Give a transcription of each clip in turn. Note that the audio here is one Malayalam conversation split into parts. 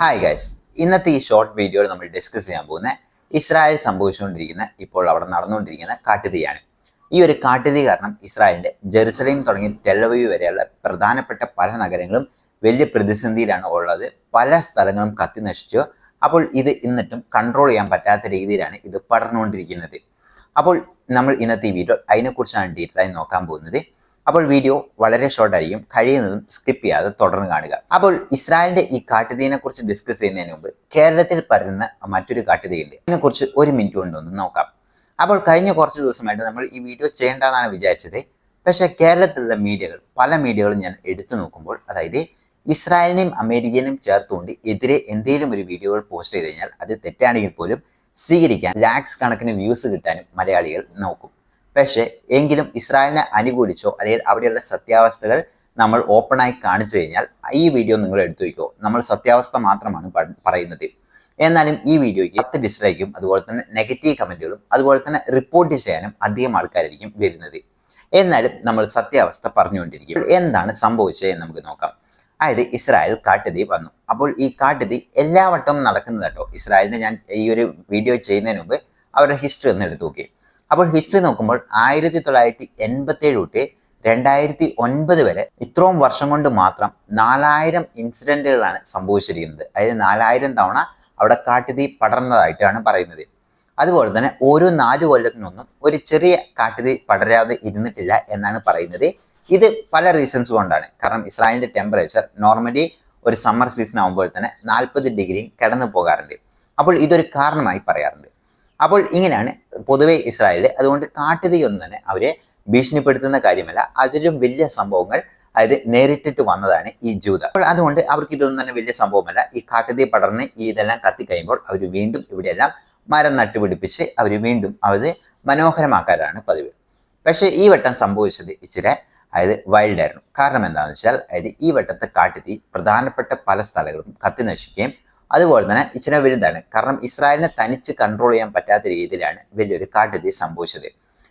ഹായ് ഗൈസ് ഇന്നത്തെ ഈ ഷോർട്ട് വീഡിയോയിൽ നമ്മൾ ഡിസ്കസ് ചെയ്യാൻ പോകുന്ന ഇസ്രായേൽ സംഭവിച്ചുകൊണ്ടിരിക്കുന്ന ഇപ്പോൾ അവിടെ നടന്നുകൊണ്ടിരിക്കുന്ന കാട്ടുതീയാണ്. ഈ ഒരു കാട്ടുതീ കാരണം ഇസ്രായേലിന്റെ ജെറുസലേം തുടങ്ങി ടെലവീവ് വരെയുള്ള പ്രധാനപ്പെട്ട പല നഗരങ്ങളും വലിയ പ്രതിസന്ധിയിലാണ് ഉള്ളത്. പല സ്ഥലങ്ങളും കത്തി നശിച്ചു. അപ്പോൾ ഇത് എന്നിട്ടും കൺട്രോൾ ചെയ്യാൻ പറ്റാത്ത രീതിയിലാണ് ഇത് പടർന്നുകൊണ്ടിരിക്കുന്നത്. അപ്പോൾ നമ്മൾ ഇന്നത്തെ ഈ വീഡിയോ അതിനെക്കുറിച്ചാണ് ഡീറ്റെയിൽ ആയി നോക്കാൻ പോകുന്നത്. അപ്പോൾ വീഡിയോ വളരെ ഷോർട്ടായിരിക്കും കഴിയുന്നതും സ്കിപ്പ് ചെയ്യാതെ തുടർന്ന് കാണുക. അപ്പോൾ ഇസ്രായേലിന്റെ ഈ കാട്ടുതീനെ കുറിച്ച് ഡിസ്കസ് ചെയ്യുന്നതിന് മുമ്പ് കേരളത്തിൽ പരന്ന മറ്റൊരു കാട്ടുതീയുണ്ട്. അതിനെക്കുറിച്ച് ഒരു മിനിറ്റ് കൊണ്ടൊന്ന് നോക്കാം. അപ്പോൾ കഴിഞ്ഞ കുറച്ച് ദിവസമായിട്ട് നമ്മൾ ഈ വീഡിയോ ചെയ്യേണ്ടതെന്നാണ് വിചാരിച്ചത്. പക്ഷേ കേരളത്തിലുള്ള മീഡിയകൾ പല മീഡിയകളും ഞാൻ എടുത്തു നോക്കുമ്പോൾ അതായത് ഇസ്രായേലിനെയും അമേരിക്കനെയും ചേർത്തുകൊണ്ട് എതിരെ എന്തെങ്കിലും ഒരു വീഡിയോകൾ പോസ്റ്റ് ചെയ്ത് കഴിഞ്ഞാൽ അത് തെറ്റാണെങ്കിൽ പോലും സ്വീകരിക്കാൻ ലാക്സ് കണക്കിന് വ്യൂസ് കിട്ടാനും മലയാളികൾ നോക്കും. പക്ഷേ എങ്കിലും ഇസ്രായേലിനെ അനുകൂലിച്ചോ അല്ലെങ്കിൽ അവിടെയുള്ള സത്യാവസ്ഥകൾ നമ്മൾ ഓപ്പണായി കാണിച്ചു കഴിഞ്ഞാൽ ഈ വീഡിയോ നിങ്ങൾ എടുത്തു വയ്ക്കോ. നമ്മൾ സത്യാവസ്ഥ മാത്രമാണ് പറയുന്നത്. എന്നാലും ഈ വീഡിയോയ്ക്ക് പത്ത് ഡിസ്ലൈക്കും അതുപോലെ തന്നെ നെഗറ്റീവ് കമന്റുകളും അതുപോലെ തന്നെ റിപ്പോർട്ട് ചെയ്യാനും അധികം ആൾക്കാരായിരിക്കും വരുന്നത്. എന്നാലും നമ്മൾ സത്യാവസ്ഥ പറഞ്ഞുകൊണ്ടിരിക്കും. എന്താണ് സംഭവിച്ചത് എന്ന് നമുക്ക് നോക്കാം. അതായത് ഇസ്രായേൽ കാട്ടുതീ വന്നു. അപ്പോൾ ഈ കാട്ടുതീ എല്ലാ വട്ടവും നടക്കുന്നത് കേട്ടോ. ഇസ്രായേലിന് ഞാൻ ഈ ഒരു വീഡിയോ ചെയ്യുന്നതിന് മുമ്പ് അവരുടെ ഹിസ്റ്ററി ഒന്ന് എടുത്തു നോക്കി അപ്പോൾ ഹിസ്റ്ററി നോക്കുമ്പോൾ ആയിരത്തി തൊള്ളായിരത്തി എൺപത്തി ഏഴ് തൊട്ട് രണ്ടായിരത്തി ഒൻപത് വരെ ഇത്രയും വർഷം കൊണ്ട് മാത്രം നാലായിരം ഇൻസിഡന്റുകളാണ് സംഭവിച്ചിരിക്കുന്നത്. അതായത് നാലായിരം തവണ അവിടെ കാട്ടുതീ പടർന്നതായിട്ടാണ് പറയുന്നത്. അതുപോലെ തന്നെ ഓരോ നാല് കൊല്ലത്തിനൊന്നും ഒരു ചെറിയ കാട്ടുതീ പടരാതെ ഇരുന്നിട്ടില്ല എന്നാണ് പറയുന്നത്. ഇത് പല റീസൺസ് കൊണ്ടാണ്. കാരണം ഇസ്രായേലിന്റെ ടെമ്പറേച്ചർ നോർമലി ഒരു സമ്മർ സീസൺ ആകുമ്പോൾ തന്നെ നാൽപ്പത് ഡിഗ്രി കടന്നു പോകാറുണ്ട്. അപ്പോൾ ഇതൊരു കാരണമായി പറയാറുണ്ട്. അപ്പോൾ ഇങ്ങനെയാണ് പൊതുവെ ഇസ്രായേൽ അതുകൊണ്ട് കാട്ടുതീ ഒന്നും തന്നെ അവരെ ഭീഷണിപ്പെടുത്തുന്ന കാര്യമല്ല. അതിലും വലിയ സംഭവങ്ങൾ അതായത് നേരിട്ടിട്ട് വന്നതാണ് ഈ ജൂത. അപ്പോൾ അതുകൊണ്ട് അവർക്ക് ഇതൊന്നും തന്നെ വലിയ സംഭവമല്ല. ഈ കാട്ടുതീ പടർന്ന് ഈ ഇതെല്ലാം കത്തിക്കഴിയുമ്പോൾ അവർ വീണ്ടും ഇവിടെയെല്ലാം മരം നട്ടുപിടിപ്പിച്ച് അവർ വീണ്ടും അത് മനോഹരമാക്കാനാണ് പതിവ്. പക്ഷേ ഈ വട്ടം സംഭവിച്ചത് ഇച്ചിരി അതായത് വൈൽഡായിരുന്നു. കാരണം എന്താണെന്ന് വെച്ചാൽ അതായത് ഈ വട്ടത്തെ കാട്ടുതീ പ്രധാനപ്പെട്ട പല സ്ഥലങ്ങളും കത്തി നശിക്കുകയും അതുപോലെ തന്നെ ഇച്ചിരി വലുതാണ്. കാരണം ഇസ്രായേലിനെ തനിച്ച് കൺട്രോൾ ചെയ്യാൻ പറ്റാത്ത രീതിയിലാണ് വലിയൊരു കാട്ടുതീ സംഭവിച്ചത്.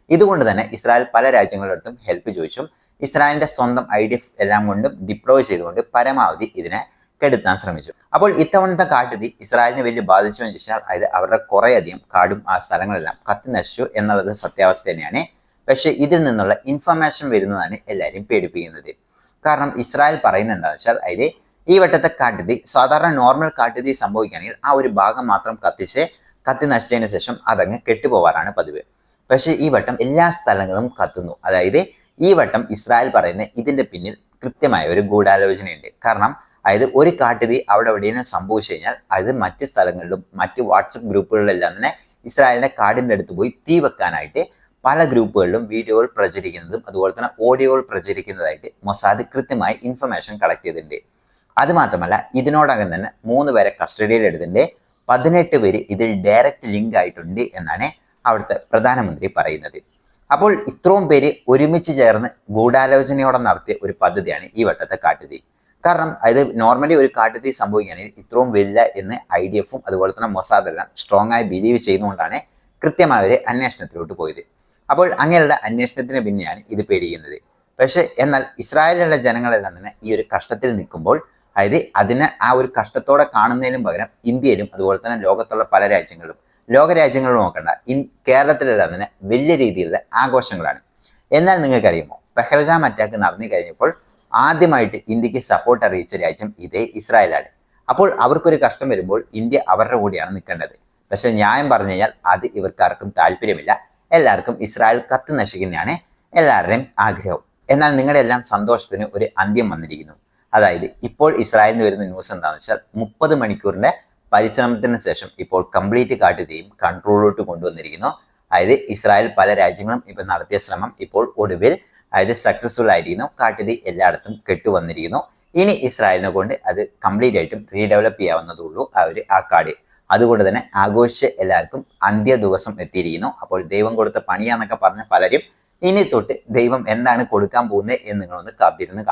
ഇതുകൊണ്ട് തന്നെ ഇസ്രായേൽ പല രാജ്യങ്ങളടുത്തും ഹെൽപ്പ് ചോദിച്ചും. ഇസ്രായേലിന്റെ സ്വന്തം ഐ ഡി എഫ് എല്ലാം കൊണ്ടും ഡിപ്ലോയ് ചെയ്തുകൊണ്ട് പരമാവധി ഇതിനെ കെടുത്താൻ ശ്രമിച്ചു. അപ്പോൾ ഇത്തവണത്തെ കാട്ടുതീ ഇസ്രായേലിനെ വലിയ ബാധിച്ചു എന്ന് ചോദിച്ചാൽ അതായത് അവരുടെ കുറേയധികം കാടും ആ സ്ഥലങ്ങളെല്ലാം കത്തി നശിച്ചു എന്നുള്ളത് സത്യാവസ്ഥ തന്നെയാണ്. പക്ഷേ ഇതിൽ നിന്നുള്ള ഇൻഫർമേഷൻ വരുന്നതാണ് എല്ലാവരും പേടിപ്പിക്കുന്നത്. കാരണം ഇസ്രായേൽ പറയുന്നത് എന്താണെന്ന് വെച്ചാൽ അതിൽ ഈ വട്ടത്തെ കാട്ടുതീ സാധാരണ നോർമൽ കാട്ടുതീ സംഭവിക്കുകയാണെങ്കിൽ ആ ഒരു ഭാഗം മാത്രം കത്തിച്ച് കത്തി നശിച്ചതിന് ശേഷം അതങ്ങ് കെട്ടുപോവാറാണ് പതിവ്. പക്ഷേ ഈ വട്ടം എല്ലാ സ്ഥലങ്ങളും കത്തുന്നു. അതായത് ഈ വട്ടം ഇസ്രായേൽ പറയുന്ന ഇതിന്റെ പിന്നിൽ കൃത്യമായ ഒരു ഗൂഢാലോചനയുണ്ട്. കാരണം അതായത് ഒരു കാട്ടുതീ അവിടെ എവിടെയെങ്കിലും സംഭവിച്ചു കഴിഞ്ഞാൽ അത് മറ്റ് സ്ഥലങ്ങളിലും മറ്റ് വാട്സപ്പ് ഗ്രൂപ്പുകളിലെല്ലാം തന്നെ ഇസ്രായേലിന്റെ കാടിന്റെ അടുത്ത് പോയി തീ വെക്കാനായിട്ട് പല ഗ്രൂപ്പുകളിലും വീഡിയോകൾ പ്രചരിക്കുന്നതും അതുപോലെ തന്നെ ഓഡിയോകൾ പ്രചരിക്കുന്നതായിട്ട് മൊസാദ് കൃത്യമായി ഇൻഫർമേഷൻ കളക്ട് ചെയ്തിട്ടുണ്ട്. അത് മാത്രമല്ല ഇതിനോടകം തന്നെ മൂന്ന് പേരെ കസ്റ്റഡിയിൽ എടുത്തിട്ടുണ്ട്. പതിനെട്ട് പേര് ഇതിൽ ഡയറക്റ്റ് ലിങ്ക് ആയിട്ടുണ്ട് എന്നാണ് അവിടുത്തെ പ്രധാനമന്ത്രി പറയുന്നത്. അപ്പോൾ ഇത്രയും പേര് ഒരുമിച്ച് ചേർന്ന് ഗൂഢാലോചനയോടെ നടത്തിയ ഒരു പദ്ധതിയാണ് ഈ വട്ടത്തെ കാട്ടുതീ. കാരണം അത് നോർമലി ഒരു കാട്ടുതീ സംഭവിക്കുകയാണെങ്കിൽ ഇത്രയും വരില്ല എന്ന് ഐ ഡി എഫും അതുപോലെ തന്നെ മൊസാദ് എല്ലാം സ്ട്രോങ് ആയി ബിലീവ് ചെയ്യുന്നതുകൊണ്ടാണ് കൃത്യമായ ഒരു അന്വേഷണത്തിലോട്ട് പോയത്. അപ്പോൾ അങ്ങനെയുള്ള അന്വേഷണത്തിന് പിന്നെയാണ് ഇത് പേടിക്കുന്നത്. പക്ഷേ എന്നാൽ ഇസ്രായേലിലുള്ള ജനങ്ങളെല്ലാം തന്നെ ഈ ഒരു കഷ്ടത്തിൽ നിൽക്കുമ്പോൾ അതായത് അതിനെ ആ ഒരു കഷ്ടത്തോടെ കാണുന്നതിനും പകരം ഇന്ത്യയിലും അതുപോലെ തന്നെ ലോകത്തുള്ള പല രാജ്യങ്ങളിലും ലോക നോക്കേണ്ട നോക്കണ്ട ഇൻ കേരളത്തിലെല്ലാം തന്നെ വലിയ രീതിയിലുള്ള ആഘോഷങ്ങളാണ്. എന്നാൽ നിങ്ങൾക്കറിയുമോ പെഹൽഗാം അറ്റാക്ക് നടന്നു കഴിഞ്ഞപ്പോൾ ആദ്യമായിട്ട് ഇന്ത്യയ്ക്ക് സപ്പോർട്ട് അറിയിച്ച രാജ്യം ഇതേ ഇസ്രായേലാണ്. അപ്പോൾ അവർക്കൊരു കഷ്ടം വരുമ്പോൾ ഇന്ത്യ അവരുടെ കൂടെയാണ് നിൽക്കേണ്ടത്. പക്ഷേ ന്യായം പറഞ്ഞു കഴിഞ്ഞാൽ അത് ഇവർക്കാർക്കും താല്പര്യമില്ല. എല്ലാവർക്കും ഇസ്രായേൽ കത്ത് നശിക്കുന്നതാണ് എല്ലാവരുടെയും ആഗ്രഹം എന്നാൽ നിങ്ങളുടെ എല്ലാം സന്തോഷത്തിന് ഒരു അന്ത്യം വന്നിരിക്കുന്നു. അതായത് ഇപ്പോൾ ഇസ്രായേലിൽ വരുന്ന ന്യൂസ് എന്താണെന്ന് വെച്ചാൽ മുപ്പത് മണിക്കൂറിന്റെ പരിശ്രമത്തിന് ശേഷം ഇപ്പോൾ കംപ്ലീറ്റ് കാട്ടുതീയും കൺട്രോളിലോട്ട് കൊണ്ടുവന്നിരിക്കുന്നു. അതായത് ഇസ്രായേൽ പല രാജ്യങ്ങളും ഇപ്പൊ നടത്തിയ ശ്രമം ഇപ്പോൾ ഒടുവിൽ അതായത് സക്സസ്ഫുൾ ആയിരിക്കുന്നു. കാട്ടുതീ എല്ലായിടത്തും കെട്ടുവന്നിരിക്കുന്നു. ഇനി ഇസ്രായേലിനെ കൊണ്ട് അത് കംപ്ലീറ്റ് ആയിട്ടും റീഡെവലപ്പ് ചെയ്യാവുന്നതുള്ളൂ ആ ഒരു ആ കാട്. അതുകൊണ്ട് തന്നെ ആഘോഷിച്ച് എല്ലാവർക്കും അന്ത്യ ദിവസം എത്തിയിരിക്കുന്നു. അപ്പോൾ ദൈവം കൊടുത്ത പണിയാന്നൊക്കെ പറഞ്ഞ പലരും ഇനി തൊട്ട് ദൈവം എന്താണ് കൊടുക്കാൻ പോകുന്നത് എന്ന് നിങ്ങളൊന്ന് കാത്തിരുന്ന്